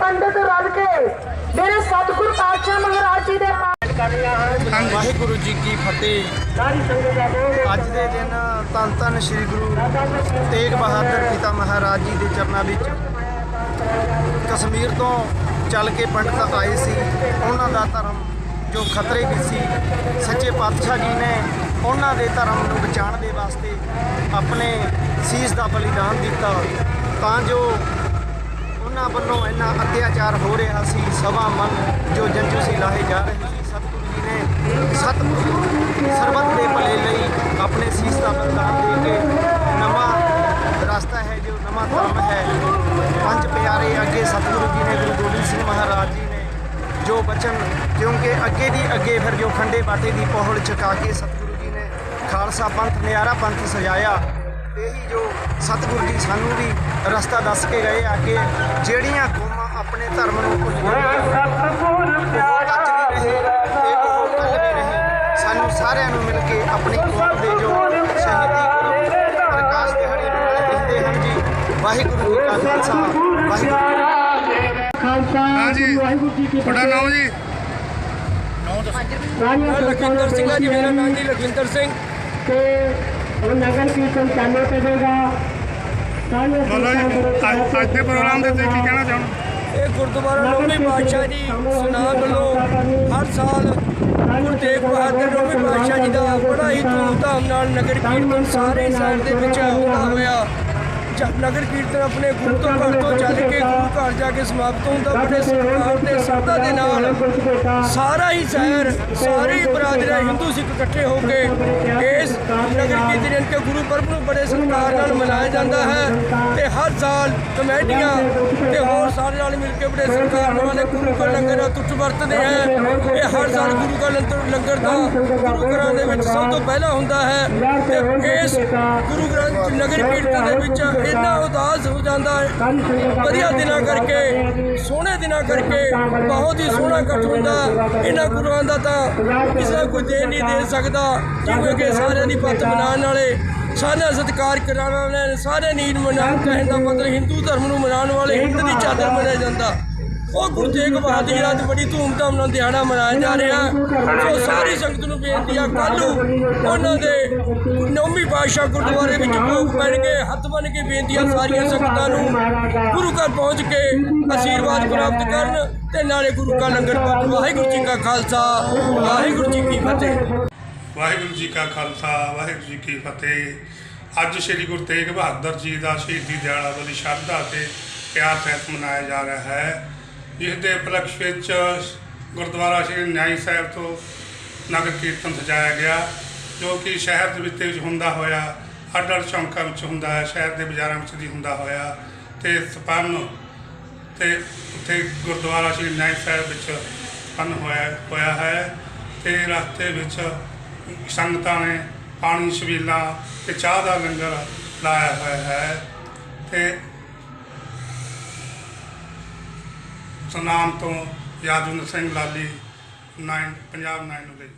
ਪੰਡਤ ਰਲ ਕੇ ਮੇਰੇ ਸਤਿਗੁਰ ਪਾਤਸ਼ਾਹ ਮਹਾਰਾਜ ਜੀ ਦੇ ਵਾਹਿਗੁਰੂ ਜੀ ਕੀ ਫਤਿਹ। ਅੱਜ ਦੇ ਦਿਨ ਧੰਨ ਧੰਨ ਸ੍ਰੀ ਗੁਰੂ ਤੇਗ ਬਹਾਦਰ ਪਿਤਾ ਮਹਾਰਾਜ ਜੀ ਦੇ ਚਰਨਾਂ ਵਿੱਚ ਕਸ਼ਮੀਰ ਤੋਂ ਚੱਲ ਕੇ ਪੰਡਤ ਆਏ ਸੀ। ਉਹਨਾਂ ਦਾ ਧਰਮ ਜੋ ਖਤਰੇ ਵਿੱਚ ਸੀ ਸੱਚੇ ਪਾਤਸ਼ਾਹ ਜੀ ਨੇ ਉਹਨਾਂ ਦੇ ਧਰਮ ਨੂੰ ਬਚਾਉਣ ਦੇ ਵਾਸਤੇ ਆਪਣੇ ਸੀਸ ਦਾ ਬਲੀਦਾਨ ਦਿੱਤਾ। ਤਾਂ ਜੋ ਉਹਨਾਂ ਵੱਲੋਂ ਇੰਨਾ ਅਤਿਆਚਾਰ ਹੋ ਰਿਹਾ ਸੀ ਸਵਾ ਮਨ ਜੋ ਜੰਜੂ ਸੀ ਲਾਹੇ ਜਾ ਰਹੇ ਸੀ, ਸਤਿਗੁਰੂ ਜੀ ਨੇ ਸਤਿਗੁਰੂ ਸਰਬੱਤ ਦੇ ਭਲੇ ਲਈ ਆਪਣੇ ਸੀਸ ਦਾ ਬਲੀਦਾਨ ਦੇ ਕੇ ਨਵਾਂ ਰਸਤਾ ਹੈ, ਜੋ ਨਵਾਂ ਧਰਮ ਹੈ। ਪੰਜ ਪਿਆਰੇ ਅੱਗੇ ਸਤਿਗੁਰੂ ਜੀ ਨੇ ਗੁਰੂ ਗੋਬਿੰਦ ਸਿੰਘ ਮਹਾਰਾਜ ਜੀ ਨੇ ਜੋ ਬਚਨ, ਕਿਉਂਕਿ ਅੱਗੇ ਦੀ ਅੱਗੇ ਫਿਰ ਜੋ ਖੰਡੇ ਬਾਟੇ ਦੀ ਪਹੁਲ ਚੁਕਾ ਕੇ ਸਤਿਗੁਰੂ ਜੀ ਨੇ ਖਾਲਸਾ ਪੰਥ, ਨਿਆਰਾ ਪੰਥ ਸਜਾਇਆ। ਇਹੀ ਜੋ ਸਤਿਗੁਰੂ ਜੀ ਸਾਨੂੰ ਵੀ ਰਸਤਾ ਦੱਸ ਕੇ ਗਏ ਆ ਕਿ ਜਿਹੜੀਆਂ ਕੌਮਾਂ ਆਪਣੇ ਧਰਮ ਨੂੰ ਸਾਨੂੰ ਸਾਰਿਆਂ ਨੂੰ ਮਿਲ ਕੇ ਆਪਣੀ ਕੌਮ ਦੇ ਜੋ ਸ਼ਹੀਦੀ ਗੁਰੂ ਪ੍ਰਕਾਸ਼ ਦਿਹਾੜੇ ਮਨਾਏ ਕਹਿੰਦੇ ਹਨ ਜੀ। ਵਾਹਿਗੁਰੂ ਜੀ ਕਾ ਖਾਲਸਾ ਵਾਹਿਗੁਰੂ ਜੀ ਕੀ ਫਤਿਹ। ਖਾਲਸਾ ਹਾਂਜੀ ਵਾਹਿਗੁਰੂ ਜੀ ਕੀ ਤੁਹਾਡਾ ਨਾਮ ਜੀ? ਸਾਰੀਆਂ ਲਖਵਿੰਦਰ ਸਿੰਘ ਜੀ ਮੇਰਾ ਨਾਮ ਜੀ ਲਖਵਿੰਦਰ ਸਿੰਘ। ਤੇ ਉਹ ਨਗਰ ਕੀਰਤਨ ਚਾਲੂ ਕਰੇਗਾ। ਸਾਰੀਆਂ ਬੋਲੋ ਜੀ ਅੱਜ ਅੱਜ ਦੇ ਪ੍ਰੋਗਰਾਮ ਦੇ ਉੱਤੇ ਕੀ ਕਹਿਣਾ ਚਾਹੁੰਦੇ ਇਹ ਗੁਰਦੁਆਰਾ ਨੌਵੀਂ ਪਾਤਸ਼ਾਹ ਜੀ ਸੁਨਾਮ ਵੱਲੋਂ ਹਰ ਸਾਲ ਗੁਰੂ ਤੇਗ ਬਹਾਦਰ ਨੌਵੀਂ ਪਾਤਸ਼ਾਹ ਜੀ ਦਾ ਬੜਾ ਹੀ ਧੂਮਧਾਮ ਨਾਲ ਨਗਰ ਕੀਰਤਨ ਸਾਰੇ ਸਾਈਡ ਦੇ ਵਿੱਚ ਹੁੰਦਾ ਹੋਇਆ। ਜਦ ਨਗਰ ਕੀਰਤਨ ਆਪਣੇ ਗੁਰੂ ਤੋਂ ਘਰ ਤੋਂ ਚੱਲ ਕੇ ਗੁਰੂ ਘਰ ਜਾ ਕੇ ਸਮਾਪਤ ਹੁੰਦਾ ਬੜੇ ਸਤਿਕਾਰ ਤੇ ਸਰਦਾ ਦੇ ਨਾਲ ਸਾਰਾ ਹੀ ਸ਼ਹਿਰ ਸਾਰੇ ਬਰਾਦਰੀ ਹਿੰਦੂ ਸਿੱਖ ਇਕੱਠੇ ਹੋ ਕੇ ਇਸ ਨਗਰ ਕੀਰਤਨ ਕਿ ਗੁਰੂ ਪਰਬ ਨੂੰ ਬੜੇ ਸਤਿਕਾਰ ਨਾਲ ਮਨਾਇਆ ਜਾਂਦਾ ਹੈ ਤੇ ਹਰ ਸਾਲ ਕਮੇਟੀਆਂ ਤੇ ਹੋਰ ਸਾਰੇ ਨਾਲ ਮਿਲ ਕੇ ਬੜੇ ਸਤਿਕਾਰ ਨਾਲ ਗੁਰੂ ਕਾ ਲੰਗਰ ਟੁੱਟ ਵਰਤਦੇ ਹੈ। ਇਹ ਹਰ ਸਾਲ ਗੁਰੂ ਕਾ ਲੰਗਰ ਲੰਗਰ ਦਾ ਗੁਰੂ ਘਰਾਂ ਦੇ ਵਿੱਚ ਸਭ ਤੋਂ ਪਹਿਲਾਂ ਹੁੰਦਾ ਹੈ ਤੇ ਇਸ ਗੁਰੂ ਗ੍ਰੰਥ ਨਗਰ ਕੀਰਤਨ ਦੇ ਵਿੱਚ ਇੰਨਾ ਉਦਾਸ ਹੋ ਜਾਂਦਾ ਹੈ। ਵਧੀਆ ਦਿਨਾਂ ਕਰਕੇ ਸੋਹਣੇ ਦਿਨਾਂ ਕਰਕੇ ਬਹੁਤ ਹੀ ਸੋਹਣਾ ਇਕੱਠ ਹੁੰਦਾ। ਇਹਨਾਂ ਗੁਰੂਆਂ ਦਾ ਤਾਂ ਕਿਸੇ ਦਾ ਕੋਈ ਦੇ ਨਹੀਂ ਦੇ ਸਕਦਾ। ਜਿਵੇਂ ਕਿ ਸਾਰਿਆਂ ਦੀ ਪੱਤ ਮਨਾਉਣ ਵਾਲੇ, ਸਾਰਿਆਂ ਦਾ ਸਤਿਕਾਰ ਕਰਾਉਣ ਵਾਲੇ ਸਾਰੇ ਨੀਰ ਮਨਾਉਣ ਕਹਿਣ ਦਾ ਮਤਲਬ ਹਿੰਦੂ ਧਰਮ ਨੂੰ ਮਨਾਉਣ ਵਾਲੇ, ਹਿੰਦ ਦੀ ਚਾਦਰ ਮੰਨਿਆ ਜਾਂਦਾ। ਉਹ ਗੁਰੂ ਤੇਗ ਬਹਾਦਰ ਜੀ ਦਾ ਅੱਜ ਬੜੀ ਧੂਮਧਾਮ ਨਾਲ ਦਿਹਾੜਾ ਮਨਾਇਆ ਜਾ ਰਿਹਾ। ਸੋ ਸਾਰੀ ਸੰਗਤ ਨੂੰ ਬੇਨਤੀ ਆ, ਕੱਲ੍ਹ ਨੂੰ ਉਹਨਾਂ ਦੇ ਨੌਵੀਂ ਪਾਤਸ਼ਾਹ ਗੁਰਦੁਆਰੇ ਵਿੱਚ ਭੋਗ ਪੈਣਗੇ ਹੱਥ ਬੰਨ ਕੇ ਬੇਨਤੀ ਆ ਸਾਰੀਆਂ ਸੰਗਤਾਂ ਨੂੰ, ਗੁਰੂ ਘਰ ਪਹੁੰਚ ਕੇ ਆਸ਼ੀਰਵਾਦ ਪ੍ਰਾਪਤ ਕਰਨ ਤੇ ਨਾਲੇ ਗੁਰੂ ਕਾ ਲੰਗਰ ਪਾਠ ਵਾਹਿਗੁਰੂ ਜੀ ਕਾ ਖਾਲਸਾ, ਵਾਹਿਗੁਰੂ ਜੀ ਕੀ ਫਤਿਹ। ਵਾਹਿਗੁਰੂ ਜੀ ਕਾ ਖਾਲਸਾ, ਵਾਹਿਗੁਰੂ ਜੀ ਕੀ ਫਤਿਹ। ਅੱਜ ਸ੍ਰੀ ਗੁਰੂ ਤੇਗ ਬਹਾਦਰ ਜੀ ਦਾ ਸ਼ਹੀਦੀ ਦਿਹਾੜਾ ਬੜੀ ਸ਼ਰਧਾ ਤੇ ਪਿਆਰ ਸਹਿਤ ਮਨਾਇਆ ਜਾ ਰਿਹਾ ਹੈ। ਜਿਸ ਦੇ ਉਪਲਕਸ਼ ਵਿੱਚ ਗੁਰਦੁਆਰਾ ਸ੍ਰੀ ਨਿਆਈ ਸਾਹਿਬ ਤੋਂ ਨਗਰ ਕੀਰਤਨ ਸਜਾਇਆ ਗਿਆ, ਜੋ ਕਿ ਸ਼ਹਿਰ ਦੇ ਵਿੱਚ ਵਿੱਚ ਹੁੰਦਾ ਹੋਇਆ ਅੱਡ ਅੱਡ ਚੌਂਕਾਂ ਵਿੱਚ ਹੁੰਦਾ ਹੈ, ਸ਼ਹਿਰ ਦੇ ਬਾਜ਼ਾਰਾਂ ਵਿੱਚ ਵੀ ਹੁੰਦਾ ਹੋਇਆ ਤੇ ਸਪੰਨ ਤੇ ਉੱਥੇ ਗੁਰਦੁਆਰਾ ਸ੍ਰੀ ਨਾਇਕ ਸਾਹਿਬ ਵਿੱਚ ਸਪੰਨ ਹੋਇਆ ਹੋਇਆ ਹੈ ਤੇ ਰਸਤੇ ਵਿੱਚ ਸੰਗਤਾਂ ਨੇ ਪਾਣੀ, ਛਬੀਲਾਂ ਤੇ ਚਾਹ ਦਾ ਲੰਗਰ ਲਾਇਆ ਹੋਇਆ ਹੈ ਤੇ ਸਨਾਮ ਤੋਂ ਯਾਦਵਿੰਦਰ ਸਿੰਘ ਲਾਲੀ 9 ਪੰਜਾਬ 9 ਲਈ